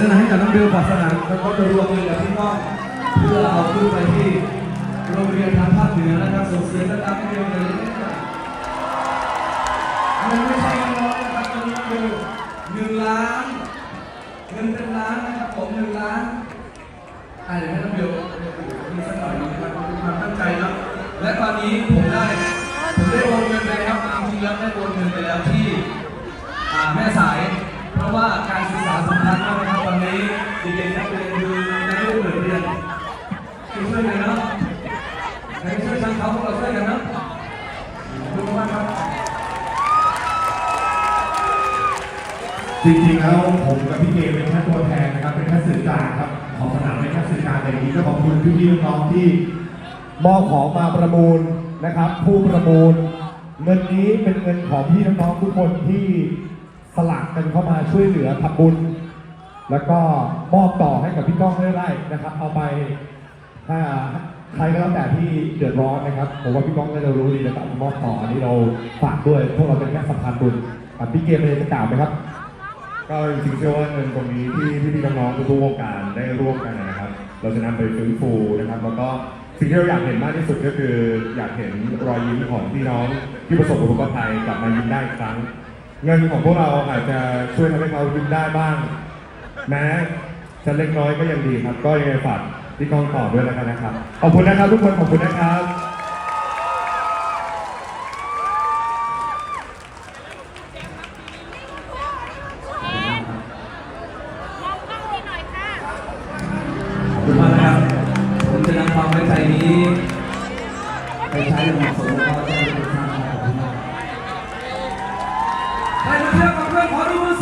ตนาให้กับน้องเบลฝากสนามแล้วก็จะรวมเงินกับพี่น้องเพื่อเอาขึ้นไปที่โรงเรียนทางภาคเหนือนะครับส่งเสียงดังๆให้เบลเลยนะครับเงินไม่ใช่เงินน้อยนะครับตอนนี้คือหนึ่งล้านเงินเป็นล้านนะครับผมหนึ่งล้านอ่าเดี๋ยวให้น้องเบลมีสักหน่อยนะครับความตั้งใจนะและตอนนี้ผมได้ผมได้โอนเงินไปแล้วจริงๆแล้วได้โอนเงินไปแล้วที่แม่สาย นี้เด็กๆนักเรียนคือในรูปเรียนช่วยกันเนาะใครช่วยช่างเขาพวกเราช่วยกันเนาะขอบคุณมากครับ จริงๆแล้วผมกับพี่เกมเป็นแค่ตัวแทนนะครับ เป็นแค่สื่อกลางครับ ของสนามเป็นแค่สื่อกลางแต่อย่างนี้ก็ขอบคุณพี่ๆน้องๆที่มอบของมาประมูลนะครับ ผู้ประมูล เงินนี้เป็นเงินของพี่น้องๆทุกคนที่สลักกันเข้ามาช่วยเหลือทำบุญ แล้วก็มอบต่อให้กับพี่ก้องเรื่อยๆนะครับ เอาไปถ้าใครก็แล้วแต่ที่เดือดร้อนนะครับผมว่าพี่ก้องก็จะรู้ดีนะครับมอบต่ออันนี้เราฝากด้วยพวกเราเป็นแค่สะพานบุญอ่พี่เกมเลยจะกล่าวไหมครับ ก็จริงๆเชื่อว่าเงินตรงนี้ที่พี่ๆน้องๆทุกๆวงการได้ร่วมกันนะครับ เราจะนำไปฟื้นฟูนะครับ แล้วก็สิ่งที่เราอยากเห็นมากที่สุดก็คืออยากเห็นรอยยิ้มของพี่น้องที่ประสบอุทกภัยกลับมายิ้มได้อีกครั้ง เงินของพวกเราอาจจะช่วยทำให้เขายิ้มได้บ้าง แม้จะเล็กน้อยก็ยังดีครับ ก็ยังไงฝากพี่กองต่อด้วยแล้วกันนะครับ ขอบคุณนะครับ ทุกคนขอบคุณนะครับมองกล้องนี้หน่อยค่ะขอบคุณมากนะครับ ผมจะนำความไว้ใจนี้ไปใช้อย่างเหมาะสมแล้วก็จะเป็นทางของผมใครมาเที่ยวกับเพื่อนขอดูมือ